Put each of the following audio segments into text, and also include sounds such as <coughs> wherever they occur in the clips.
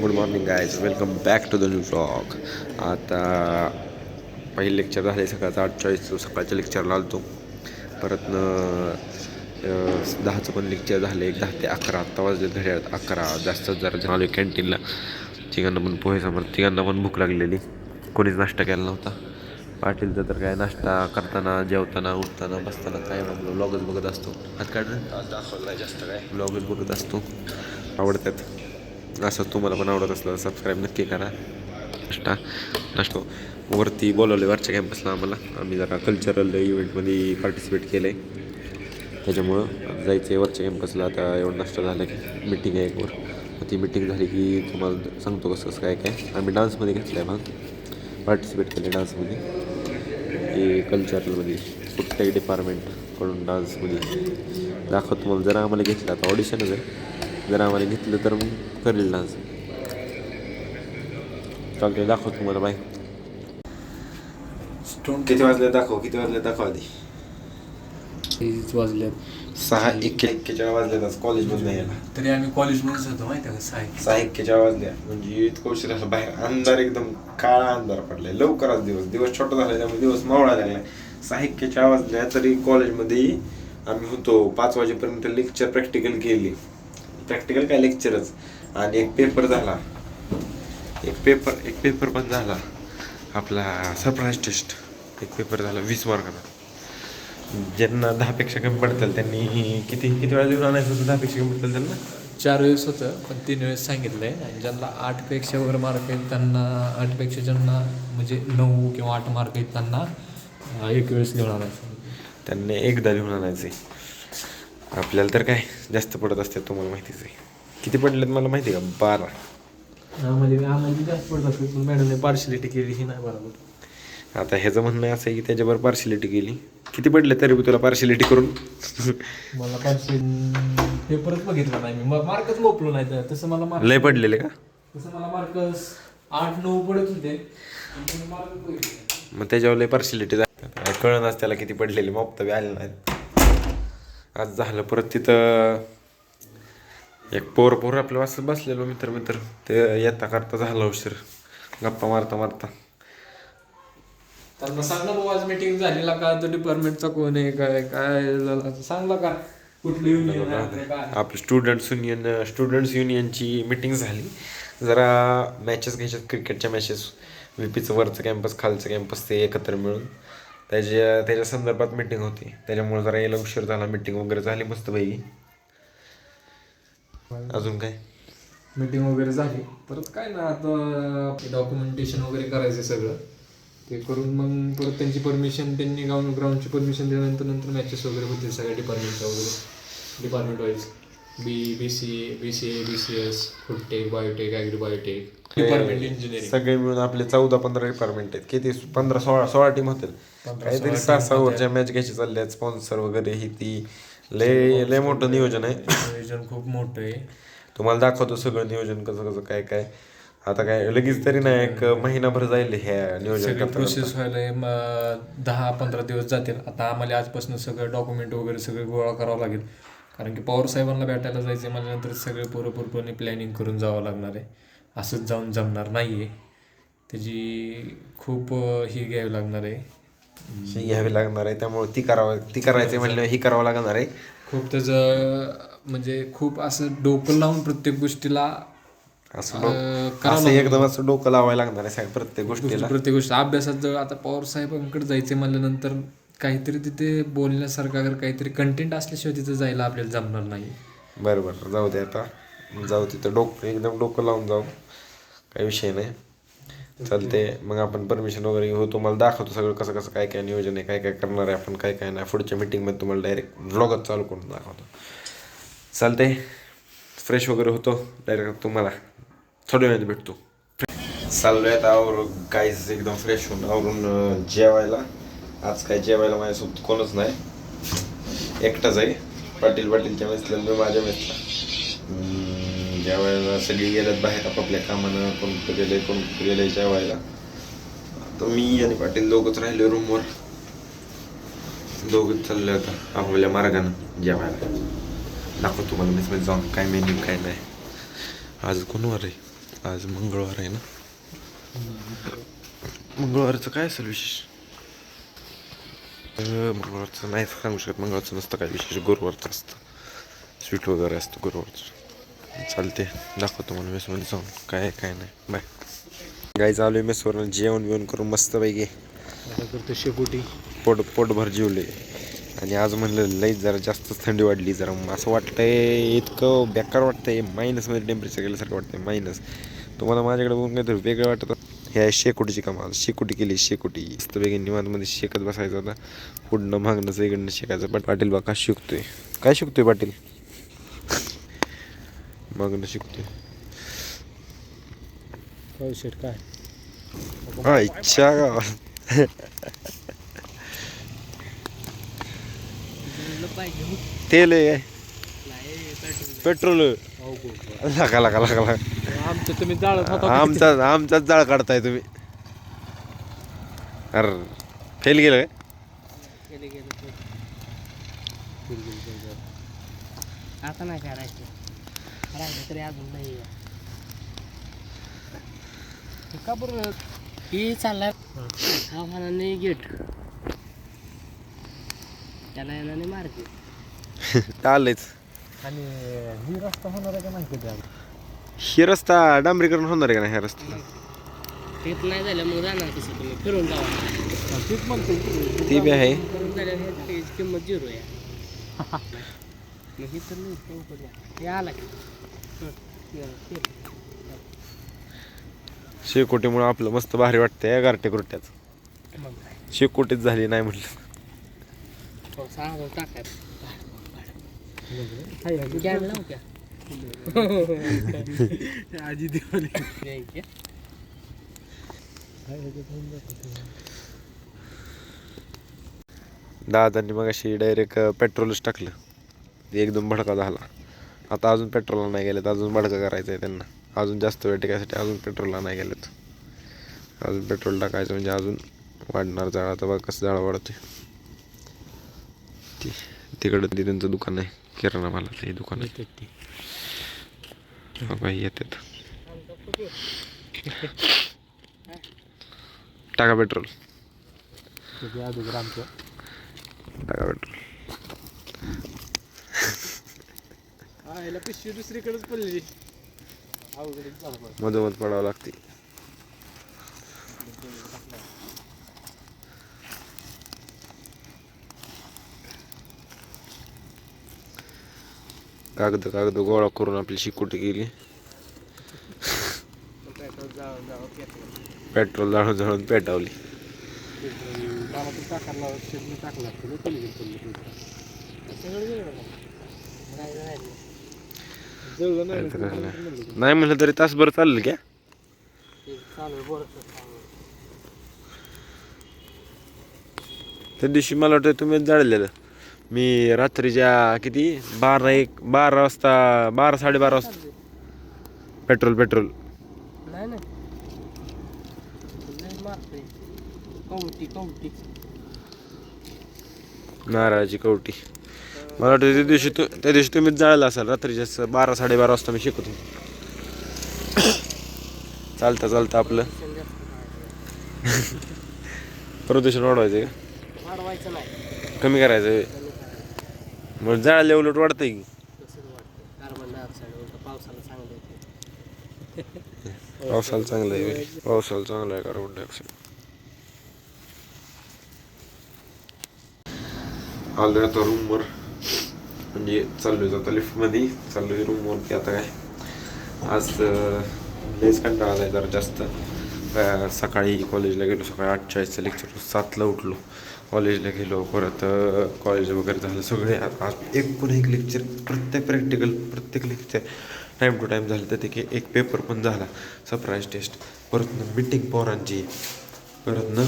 Good morning guys welcome back to the new vlog आता पहिले lecture झाले सकाळचं चाळीस सकाळच्या लेक्चरला आलतो. परत दहाचं पण लेक्चर झाले. एक दहा ते अकरा. आत्ता वाजले घड्याळात अकरा. जास्त जरा झालो कॅन्टीनला तिघांना पण पोहे समोर तिघांना पण भूक लागलेली. कोणीच नाश्ता केला नव्हता. पाटीलचं तर काय नाश्ता करताना जेवताना उठताना बसताना काय मग व्लॉगच बघत असतो. आज काय दाखवला जास्त काय. व्लॉगच बघत असतो. आवडतात. असं तुम्हाला पण आवडत असलं सबस्क्राईब नक्की करा. नाश्ता नाश्तो वरती बोलवले वरच्या कॅम्पसला आम्हाला. आम्ही जरा कल्चरल इव्हेंटमध्ये पार्टिसिपेट केलं आहे त्याच्यामुळं जायचं आहे वरच्या कॅम्पसला आता एवढं नाश्ता झाला की मिटिंग आहे एक वर. ती मिटिंग झाली की तुम्हाला सांगतो कसं कसं काय काय. आम्ही डान्समध्ये घेतलं आहे भाग पार्टिसिपेट केले डान्समध्ये की कल्चरलमध्ये कुठल्याही डिपार्टमेंटकडून डान्समध्ये दाखवतो तुम्हाला. जरा आम्हाला घेतलं आता ऑडिशनच आहे जर आम्हाला घेतलं तर मग करेल डान्स चालतंय दाखव तुम्हाला बाय. स्टोन किती वाजले दाखव किती वाजले दाखव आधी. वाजल्यात सहा एक्के एक्केच्या वाजले आज कॉलेजमधून यायला. तरी आम्ही कॉलेजमध्येच होतो माहिती का? साय सहा एक्केच्या वाजल्या म्हणजे इतकं उशीर झाला. बाहेर अंधार एकदम काळा अंधार पडलाय. लवकरच दिवस. दिवस छोटा झाला त्यामुळे दिवस मावळा लागलाय. सहा एक्केच्या वाजल्या तरी कॉलेजमध्ये आम्ही होतो. पाच वाजेपर्यंत लेक्चर प्रॅक्टिकल केली. प्रॅक्टिकल काय लेक्चरच आणि एक पेपर झाला. एक पेपर एक पेपर पण झाला. आपला सरप्राईज टेस्ट एक पेपर झाला वीस मार्काचा ज्यांना दहापेक्षा कमी पडतील त्यांनी किती किती वेळा लिहून आणायचं होतं दहापेक्षा कमी पडतील त्यांना? चार वेळेस होतं पण तीन वेळेस सांगितलंय. आणि ज्यांना आठपेक्षा वर मार्क आहेत त्यांना आठपेक्षा ज्यांना म्हणजे नऊ किंवा आठ मार्क आहेत त्यांना एक वेळेस घेऊन आणायचं. त्यांनी एकदा लिहून आणायचे. आपल्याला तर काय जास्त पडत असते तुम्हाला माहितीच आहे. किती पडलेत मला माहिती आहे का? बारा. आम्हाला आम्हाला जास्त पडत असेल पण मॅडमने पार्शलिटी केली ही नाही बरोबर. आता ह्याचं म्हणणं असं आहे की त्याच्यावर पार्शिलिटी केली. किती पडले तरी बी तुला पार्शिलिटी करून? मला पार्शल पेपरच बघितला नाही मी. मार्कच मोपलो नाही तर तसं मला मार्क लय पडलेले का? तसं मला मार्क आठ नऊ पडत होते. मग त्याच्यावर लय पार्शिलिटी कळणच त्याला किती पडलेले मग बी आले नाहीत. आज झालं. परत तिथं एक पोर पोर आपल्या वाचत बसलेलो मित्र मित्र. ते येता करता झालं उशीर. गप्पा मारता मारता. त्यांना सांग ना बाबा आज मीटिंग झालेला का? तो डिपार्टमेंटचा कोण आहे काय काय झालं? सांगला का? कुठलं युनियन आपली स्टुडंट्स युनियन स्टुडंट्स युनियनची मीटिंग झाली. जरा मॅचेस घ्यायच्यात क्रिकेटच्या मॅचेस व्ही पीचं वरचं कॅम्पस खालचं कॅम्पस ते एकत्र मिळून. त्याच्या त्याच्या संदर्भात मीटिंग होती. त्याच्यामुळे जरा यायला उशीर झाला मीटिंग वगैरे झाली मस्त पैकी. अजून काय? मीटिंग वगैरे झाली. परत काय ना आता डॉक्युमेंटेशन वगैरे करायचं सगळं. ते करून मग परत त्यांची परमिशन त्यांनी ग्राउंड ग्राउंडची परमिशन दिल्यानंतर नंतर मॅचेस वगैरे होतील सगळ्या डिपार्टमेंटच्या वगैरे. Department wise B B C B C A B C S food tech biotech agri biotech department engineering सगळे मिळून आपले चौदा पंधरा डिपार्टमेंट आहेत. किती? पंधरा सोळा सोळा टीम होतील. काहीतरी सहा सहा ओव्हरच्या मॅच घ्यायची चालल्या आहेत. स्पॉन्सर वगैरे ही ती. लय लय मोठं नियोजन आहे. नियोजन खूप मोठं आहे. तुम्हाला दाखवतो सगळं नियोजन कसं कसं काय काय. आता काय लगेच तरी नाही एक महिनाभर जाईल ह्या नियोजन सगळी प्रोसेस व्हायला म- दहा पंधरा दिवस जातील. आता आम्हाला आजपासून सगळं डॉक्युमेंट वगैरे सगळं गोळा करावं लागेल. कारण की पवार साहेबांना भेटायला जायचं मला नंतर सगळे पूर्वपूर्वपणे प्लॅनिंग करून जावं लागणार आहे. असंच जाऊन जमणार नाही आहे त्याची खूप ही घ्यावी लागणार आहे. घ्यावी लागणार आहे. त्यामुळे ती करावं ती करायची म्हणल्यावर ही करावं लागणार आहे. खूप त्याचं म्हणजे खूप असं डोकं लावून प्रत्येक गोष्टीला असं एकदम असं डोकं लावायला लागणार आहे प्रत्येक गोष्टीला. प्रत्येक गोष्ट. अभ्यासात जर आता पवार साहेबांकडे जायचे म्हणल्यानंतर काहीतरी तिथे बोलण्यासारखं अगर काहीतरी कंटेंट असल्याशिवाय तिथे जायला आपल्याला जमणार नाही. बरं बरं जाऊ दे आता. जाऊ तिथं डोकं एकदम डोकं लावून जाऊ. काही विषय नाही. चालते मग आपण परमिशन वगैरे घेऊ. तुम्हाला दाखवतो सगळं कसं कसं काय काय नियोजन आहे काय काय करणार आहे आपण काय काय नाही. पुढच्या मीटिंगमध्ये तुम्हाला डायरेक्ट ब्लॉगच चालू करून दाखवतो. चालते फ्रेश वगैरे होतो. डायरेक्ट तुम्हाला थोड्या वेळात भेटतो. चाललो आता आवरून. काहीच एकदम फ्रेश होऊन आवरून जेवायला. आज काय जेवायला माझ्यासोबत कोणच नाही. एकटाच आहे पाटील पाटीलच्या मेसला मी माझ्या मेसला जेवायला सगळी गेल्यात बाहेर आपापल्या कामानं. कोण कुठं गेले कोण कुठं गेले जेवायला. तर मी आणि पाटील दोघंच राहिले रूमवर. दोघंच चालले आता आपापल्या मार्गानं जेवायला. दाखव तुम्हाला मेसमध्ये जाऊन काय मेन्यू काय नाही आज कोणवार आहे. आज मंगळवार आहे ना? मंगळवारचं काय असेल विशेष? अं, मंगळवारचं नाही सांगू शकत मंगळवारचं नसतं काय विशेष गुरुवारचं असतं स्वीट वगैरे असतं गुरुवारचं चालते दाखवतो मला मेसमध्ये जाऊन काय काय नाही बाय गाई चालू आहे मेसवर जेवण बिवण करून मस्तपैकी आता करतो शेकोटी पोट पोटभर जेवले आणि आज म्हणलं लई जरा जास्तच थंडी वाढली जरा असं वाटतंय इतकं बेकार वाटतंय मायनसमध्ये टेम्परेचर गेल्यासारखं वाटतंय मायनस तुम्हाला माझ्याकडे बघून काहीतरी वेगळं वाटत हे आहे शेकोटीची कमाल शेकोटी केली शेकोटी. मस्तपैकी निवांतमध्ये शेकत बसायचं होता पुढनं मागणं इकडनं शेकायचं. पण पाटील बा का शिकतोय. काय शिकतोय पाटील? मागणं शिकतोय. काय? हा इच्छा गावात. <laughs> तेल आहे. पेट्रोल. लागा लागा लागा लागा आमचं तुम्ही जाळत होता आमचा आमचाच जाळ काढताय तुम्ही. अर फेल गेलं काय? आता नाही करायचं. राहिलं तरी अजून नाही का बरं? ही चाललाय आव्हानाने गेट. त्याला येणार नाही मारते. <laughs> चाललंयच. आणि ही रस्ता होणार आहे का नाही कधी आज? हे रस्ता डांबरीकरण होणार आहे का नाही ह्या रस्ता तेच नाही झालं मग जाणार कसं तुम्ही? फिरून जावा. हा, तेच म्हणतो की. ती बी आहे. झाल्यावर ह्या त्याची किंमत झिरो आहे. <laughs> मग ही तर नाही. हे आला की? हं, हे, हे. शेकोटीमुळे आपलं मस्त भारी वाटतंय गारटे कुरट्याचं. मग काय? शेकोटीच झाली नाही म्हटलं. हो, सहा हजार टाकायचं आजी दिवाळी दादांनी मग अशी डायरेक्ट पेट्रोलच टाकलं. ते एकदम भडका झाला. आता अजून पेट्रोलला नाही गेलेत अजून भडका करायचं आहे त्यांना. अजून जास्त वेळ टिकायसाठी अजून पेट्रोलला नाही गेलेत. अजून पेट्रोल टाकायचं म्हणजे अजून वाढणार जाळ. आता बघ कसं जाळं वाढतोय. ती तिकडं ते त्यांचं दुकान आहे. किराणा मालाचं हे दुकान आहे हा बाई येतात टाका पेट्रोल टाका पेट्रोल पिशवी दुसरीकडेच पडली. मधोमध पडावं लागते कागद कागद गोळा करून आपली शिकूट गेली पेट्रोल जाळून जाळून पेटावली. नाही म्हटलं तरी तासभर चाललं क्या त्या दिवशी मला वाटतं तुम्ही जाळलेलं. मी रात्रीच्या किती? बारा एक बारा वाजता बारा साडेबारा वाजता. Petrol petrol. नाही नारळाची कवटी. मला वाटतं त्या दिवशी तू त्या दिवशी तुम्हीच जाळलं असाल रात्रीच्या बारा साडेबारा वाजता मी शिकवतो चालतं चालतं आपलं. प्रदूषण वाढवायचं का? वाढवायचं नाही. कमी करायचं. मग जाळले उलट वाढतंय की? तसंच वाटतं कार्बन डायऑक्साईड उलट पावसाला चांगलं येते पावसाला चांगलं आहे <laughs> होय. पावसाला चांगलं आहे कार्बन डायऑक्साईड. आलोय आता रूमवर म्हणजे चाललोय आता लिफ्टमध्ये चाललोय रूमवरती आता काय? आज अं, लयच कंटाळा आलाय जरा जास्त. सकाळी कॉलेजला गेलो सकाळी आठ चाळीसचं लेक्चर सातला उठलो. कॉलेजला गेलो परत कॉलेज वगैरे झालं सगळे. आज एक एक लेक्चर प्रत्येक प्रॅक्टिकल प्रत्येक लेक्चर टाईम टू टाईम झालं तर ते की एक पेपर पण झाला. सरप्राईज टेस्ट परत ना मिटिंग पोरांची. परत ना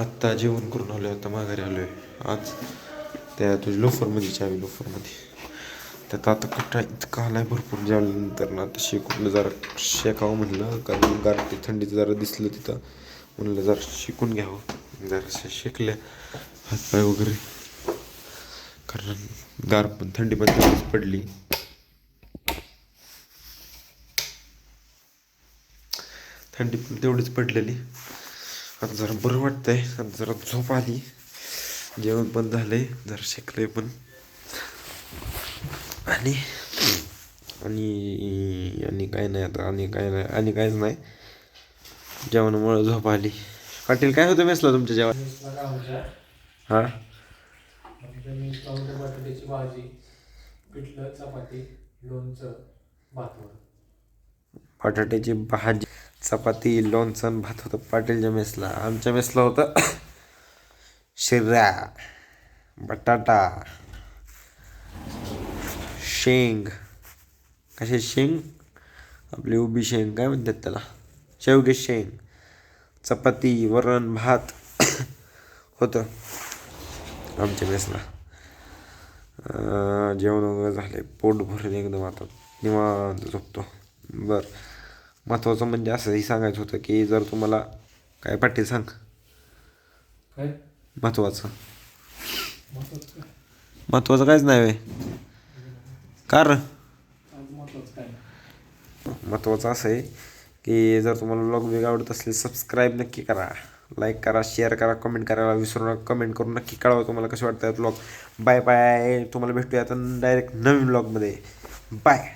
आत्ता जेवण करून आलो आहे आता माघारी आलो आहे आज त्या तुझ्या लोफरमध्ये चावी लोफरमध्ये त्यात आता कट्टा इतका आलाय भरपूर जेवल्यानंतर ना आता शेकून जरा शेकावं म्हणलं कारण गारठी थंडीचं जरा दिसलं तिथं. म्हणलं जरा शिकून घ्यावं. जरा शेकल्या हातपाय वगैरे. कारण गार पण थंडी पण तेवढीच पडली. थंडी पण तेवढीच पडलेली. आता जरा बरं वाटतंय. आता जरा झोप आली. जेवण पण झालंय. जरा शेकलंय पण. आणि आणि आणि काय नाही आता आणि काय नाही आणि काहीच नाही. जेवणामुळं झोप आली. पाटील काय होतं मेसला तुमच्या जेवण? हां? बटाट्याची भाजी चपाती लोणचं भात होतं पाटीलच्या मेसला. आमच्या मेसला होतं <coughs> शिरा बटाटा शेंग. कसे शेंग? आपली उभी शेंग काय म्हणतात त्याला? शेवगे शेंग. चपाती वरण भात. <coughs> होतं. आमच्या मेसला. जेवण वगैरे झाले. पोट भरून एकदम आता. निवांत झोपतो. बरं. महत्त्वाचं म्हणजे असंही सांगायचं होतं की जर तुम्हाला काय पाटील सांग. काय? महत्त्वाचं महत्त्वाचं काहीच नाही वे कार महत्त्वाचं असं आहे की जर तुम्हाला ब्लॉग वेग आवडत असले सबस्क्राईब नक्की करा. लाईक करा शेअर करा कमेंट करायला विसरू नका. कमेंट करून नक्की कळवा तुम्हाला कसे वाटतात ब्लॉग बाय बाय तुम्हाला भेटूया आता डायरेक्ट नवीन ब्लॉगमध्ये बाय